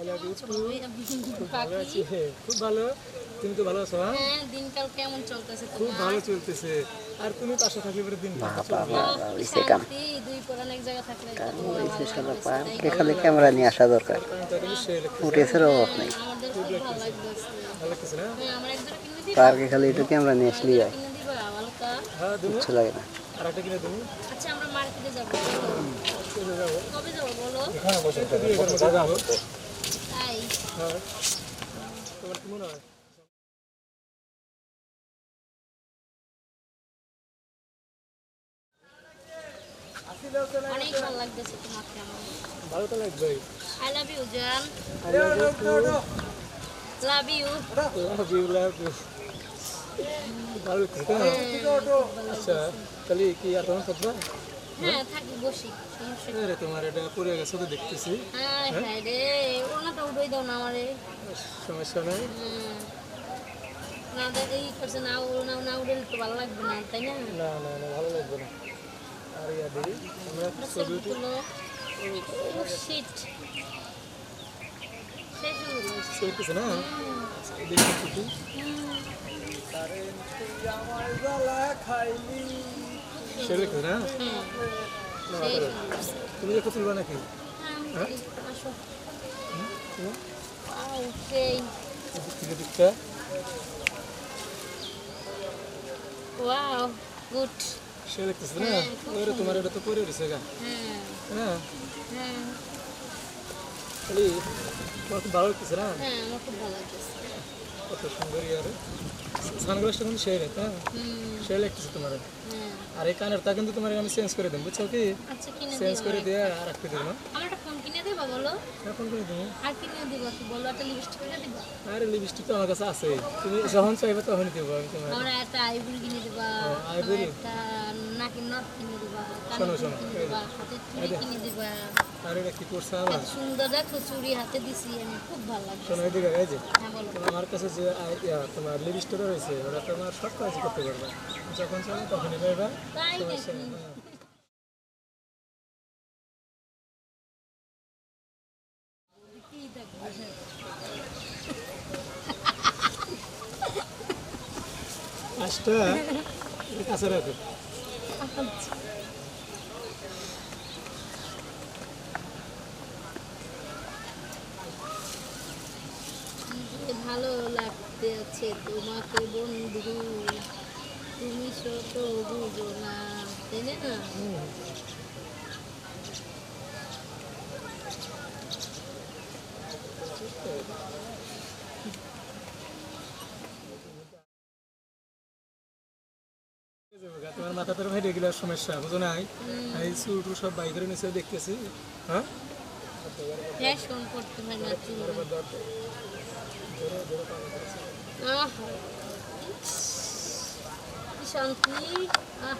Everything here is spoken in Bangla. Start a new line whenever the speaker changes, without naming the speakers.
আই লাভ ইউ খুব ভালো আছি। হ্যাঁ, খুব ভালো। তুমি তো ভালো আছো হ্যাঁ?
হ্যাঁ দিনকাল কেমন চলতেছে
খুব ভালো চলতেছে। আর তুমি পাশে থাকলে পরে দিন ভালো চলবে।
শান্তি দুই পরান এক জায়গা থাকলে তো তোমার ভালো লাগতেছে, তাই না?
খালি ক্যামেরা নিয়ে আসা দরকার। ফুটেজের অভাব নেই।
হ্যাঁ,
পার্কে খালি একটু ক্যামেরা নিয়ে আসলেই হয়
হ্যাঁ
কিছু লাগে না।
আর একটা কিনে তুমি
আচ্ছা আমরা মার্কেটে যাব। কবে যাব? বলো
এখানে বসে দুই এগারো মধ্যে যাব
তাই
হ্যাঁ তোমার কি মনে হয়
অনেক ভালো লাগতেছে তোমাকে আমার
ভালো তো লাগবে
আই লাভ ইউ জান
I love you too.
Love you
Love you, love you. ভালো লাগছে তো? আচ্ছা তাহলে কি আর তোমার থাকবা
হ্যাঁ থাকি বসি সমস্যা
আরে তোমার এটা পড়ে গেছে তো দেখতেছি।
হ্যাঁ হ্যাঁ? রে ওনাটা উঠেই দাও না আমারে।
সমস্যা নাই।
না দেখ এই করছে না ও- না না উঠে তো ভালো লাগবে না তাই না?
না না না ভালো লাগবে না। আর ইয়া দিই আমরা ছবি
তুলো। ও শিট শেষ হয়ে
না? দেখি ছুটি সে দেখবে না
হ্যাঁ
না।
হয়ে।
তুমি দেখো তুলবা নাকি?
হ্যাঁ? Wow good.
সে দেখতেছে না? ওরে তোমার এটা তো পরে গা।
হ্যাঁ
হ্যাঁ?
হ্যাঁ
খালি তোমার খুব ভালো লাগতেছে না?
হ্যাঁ আমার খুব ভালো লাগতেছে।
কত সুন্দর ইয়ার। সানগ্লাসটা কিন্তু সেই রে হ্যাঁ সেই লাগতেছে তোমার আর এই কানের তা কিন্তু তোমার আমি চেঞ্জ করে দেবো বুঝছ কি?
আচ্ছা
চেঞ্জ করে দিয়ে আর রাখতে দেবো
আর লিপস্টিক
তো আমার কাছে আছে। তুমি যখন চাইবে তখনই দেবো আমি তোমার।
কিনে দিবা
শোনো, শোনো,
কিনে দিবা।
আর এটা কি করছে আবার?
সুন্দর দেখো চুড়ি হাতে দিছি আমি খুব ভালো লাগছে।
শোনো এদিকে এই যে
হ্যাঁ
আমার কাছে যে তোমার লিপস্টিকটা রয়েছে ওটা তোমার সব কাজ করতে পারবে। যখন চাইবে তখনই পাইবা।
তাই নাকি?
পাঁচটা এটা কাছে রাখো
যে ভালো লাগতে আছে তোমাকে বন্ধু। তুমি শত বুঝো না তাই না?
তোমার মাথা তোর ভাই রেগুলার সমস্যা বুঝো নাই? এই টুল সব বাই করে নিচে দেখতেছি। হ্যাঁ?
করতে হয় শান্তি আহ।